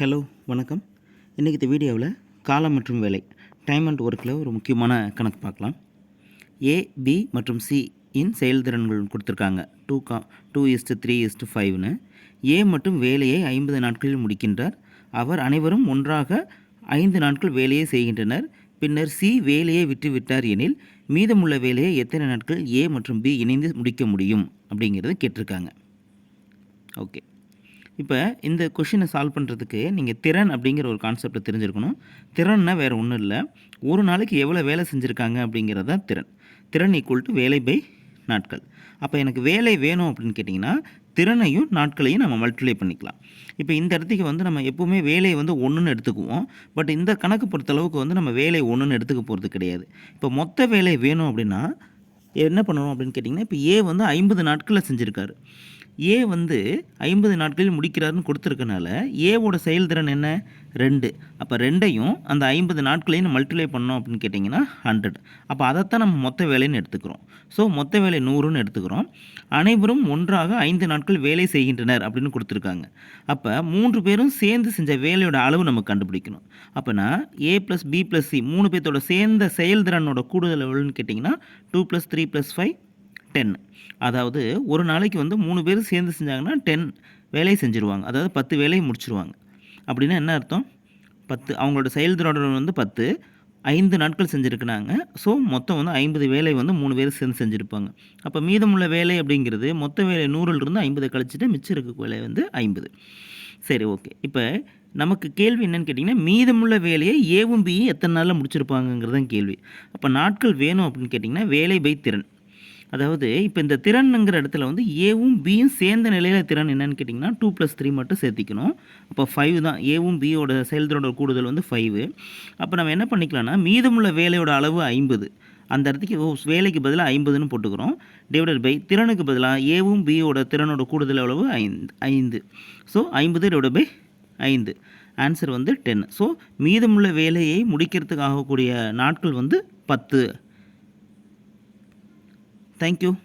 Hello வணக்கம். இன்றைக்கி இந்த வீடியோவில் காலம் மற்றும் வேலை டைம் அண்ட் ஒர்க்கில் ஒரு முக்கியமான கணக்கு பார்க்கலாம். ஏ பி மற்றும் சி இன் செயல்திறன்கள் கொடுத்துருக்காங்க. டூ கா டூ இஸ்ட்டு த்ரீ இஸ்ட்டு ஃபைவ்னு ஏ மட்டும் வேலையை ஐம்பது நாட்களில் முடிக்கின்றார். அவர் அனைவரும் ஒன்றாக ஐந்து நாட்கள் வேலையை செய்கின்றனர். பின்னர் சி வேலையை விட்டுவிட்டார் எனில் மீதமுள்ள வேலையை எத்தனை நாட்கள் ஏ மற்றும் பி இணைந்து முடிக்க முடியும் அப்படிங்கிறது கேட்டிருக்காங்க. ஓகே இப்போ இந்த கொஷினை சால்வ் பண்ணுறதுக்கு நீங்கள் திறன் அப்படிங்கிற ஒரு கான்செப்டை தெரிஞ்சிருக்கணும். திறன்னா வேறு ஒன்றும் இல்லை. ஒரு நாளைக்கு எவ்வளோ வேலை செஞ்சுருக்காங்க அப்படிங்கிறது தான் திறன். திறன் ஈக்குவல் டு வேலை பை நாட்கள். அப்போ எனக்கு வேலை வேணும் அப்படின்னு கேட்டிங்கன்னா திறனையும் நாட்களையும் நம்ம மல்டிப்ளை பண்ணிக்கலாம். இப்போ இந்த இடத்துக்கு வந்து நம்ம எப்போவுமே வேலையை வந்து ஒன்றுன்னு எடுத்துக்குவோம். பட் இந்த கணக்கு பொறுத்தளவுக்கு வந்து நம்ம வேலை ஒன்றுன்னு எடுத்துக்க போகிறது கிடையாது. இப்போ மொத்த வேலை வேணும் அப்படின்னா என்ன பண்ணணும் அப்படின்னு கேட்டிங்கன்னா இப்போ ஏ வந்து ஐம்பது நாட்களில் செஞ்சுருக்காரு. ஏ வந்து ஐம்பது நாட்களில் முடிக்கிறாருன்னு கொடுத்துருக்கனால ஏவோட செயல்திறன் என்ன? ரெண்டு. அப்போ ரெண்டையும் அந்த ஐம்பது நாட்களையும் மல்டிப்ளை பண்ணோம் அப்படின்னு கேட்டிங்கன்னா ஹண்ட்ரட் அப்போ அதைத்தான் நம்ம மொத்த வேலைன்னு எடுத்துக்கிறோம். ஸோ மொத்த வேலை நூறுன்னு எடுத்துக்கிறோம். அனைவரும் ஒன்றாக ஐந்து நாட்கள் வேலை செய்கின்றனர் அப்படின்னு கொடுத்துருக்காங்க. அப்போ மூன்று பேரும் சேர்ந்து செஞ்ச வேலையோட அளவு நம்ம கண்டுபிடிக்கணும். அப்போனா A plus B plus C மூணு பேர்த்தோட சேர்ந்த செயல்திறனோட கூடுதல் எவ்வளோன்னு கேட்டிங்கன்னா two plus three plus five ten அதாவது ஒரு நாளைக்கு வந்து மூணு பேர் சேர்ந்து செஞ்சாங்கன்னா டென் வேலையை செஞ்சுருவாங்க. அதாவது பத்து வேலையை முடிச்சிருவாங்க. அப்படின்னா என்ன அர்த்தம்? பத்து அவங்களோட செயல்திறன் வந்து பத்து ஐந்து நாட்கள் செஞ்சுருக்குனாங்க ஸோ மொத்தம் வந்து ஐம்பது வேலை வந்து மூணு பேர் சேர்ந்து செஞ்சுருப்பாங்க. அப்போ மீதமுள்ள வேலை அப்படிங்கிறது மொத்த வேலை நூறிலிருந்து ஐம்பது கழிச்சிட்டு மிச்சம் இருக்க வேலை வந்து ஐம்பது. சரி ஓகே இப்போ நமக்கு கேள்வி என்னென்னு கேட்டிங்கன்னா மீதமுள்ள வேலையை ஏவும் பியும் எத்தனை நாளில் முடிச்சிருப்பாங்கங்கிறது தான் கேள்வி. அப்போ நாட்கள் வேணும் அப்படின்னு கேட்டிங்கன்னா வேலை பை திறன். அதாவது இப்போ இந்த திறனுங்கிற இடத்துல வந்து ஏவும் பியும் சேர்ந்த நிலையில் திறன் என்னன்னு கேட்டிங்கன்னா டூ ப்ளஸ் த்ரீ மட்டும் சேர்த்திக்கணும். அப்போ ஃபைவ் தான். ஏவும் பியோட செயல்திறனோட கூடுதல் வந்து ஃபைவு அப்போ நம்ம என்ன பண்ணிக்கலாம்னா மீதமுள்ள வேலையோட அளவு ஐம்பது. அந்த இடத்துக்கு ஓ வேலைக்கு பதிலாக ஐம்பதுன்னு போட்டுக்கிறோம். டிவைடட் பை திறனுக்கு பதிலாக ஏவும் பியோட திறனோட கூடுதல் அளவு ஐந்து ஐந்து. ஸோ ஐம்பது டிவைட் பை ஐந்து. ஆன்சர் வந்து டென் ஸோ மீதமுள்ள வேலையை முடிக்கிறதுக்கு ஆகக்கூடிய நாட்கள் வந்து பத்து. Thank you.